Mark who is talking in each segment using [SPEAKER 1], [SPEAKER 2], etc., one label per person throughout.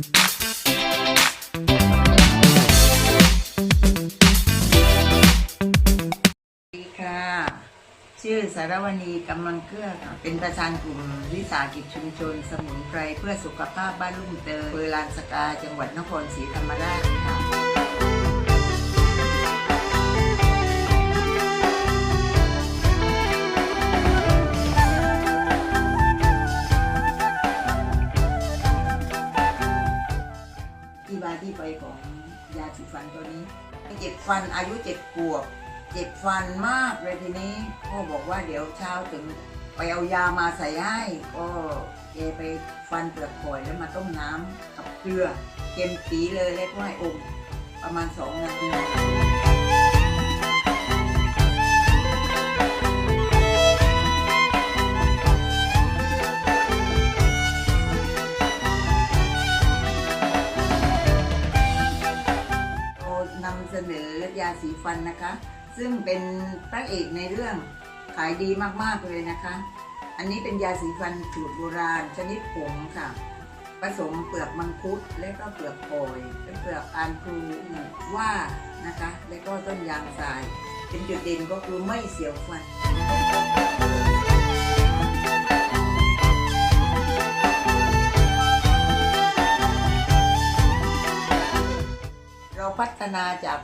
[SPEAKER 1] สวัสดีค่ะ ชื่อสารวณีกำลังเกื้อค่ะเป็นประธานกลุ่มวิสาหกิจชุมชน สมุนไพรเพื่อสุขภาพบ้านลุ่มเตยอำเภอลานสกาจังหวัดนครศรีธรรมราชค่ะ มาที่ไปของยาสีฟันตัวนี้เจ็บฟันอายุเจ็ดขวบเจ็บฟันมากเลยทีนี้พ่อบอกว่าเดี๋ยวเช้าถึงไปเอายามาใส่ให้ก็แกไปฟันเปลือกหอยแล้วมาต้มน้ำกับเกลือเค็มสีเลยแล้วก็ให้อมประมาณสองนาทีำเสนอยาสีฟันนะคะ ซึ่งเป็นพระเอกในเรื่องขายดีมากๆเลยนะคะ อันนี้เป็นยาสีฟันสูตรโบราณชนิดผงค่ะ ผสมเปลือกมังคุดและก็เปลือกโอยเปลือกอานพลูว่านะคะ และก็ต้นยางทราย เป็นจุดเด่นก็คือไม่เสียวฟันเราพัฒนาจาก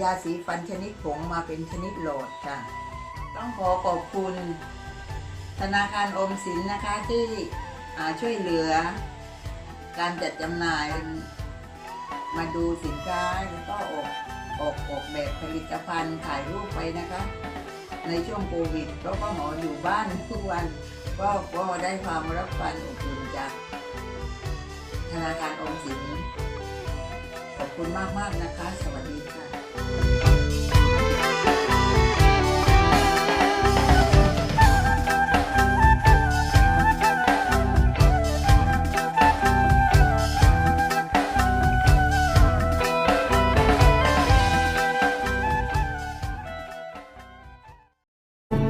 [SPEAKER 1] ยาสีฟันชนิดผงมาเป็นชนิดโหลดค่ะ ต้องขอขอบคุณ ธนาคารอมสินนะคะที่ช่วยเหลือ การจัดจำหน่ายมาดูสินค้าแล้วก็ออกออกออกแบบผลิตภัณฑ์ถ่ายรูปไปนะคะ ในช่วงโควิดเพราะว่าหมออยู่บ้านทุกวันก็ก็ได้ความรับฟันอบอุ่นจากธนาคารอมสินขอบคุณมากมากๆนะคะ สวัสดีค่ะ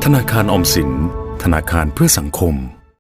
[SPEAKER 2] ธนาคารอมสิน ธนาคารเพื่อสังคม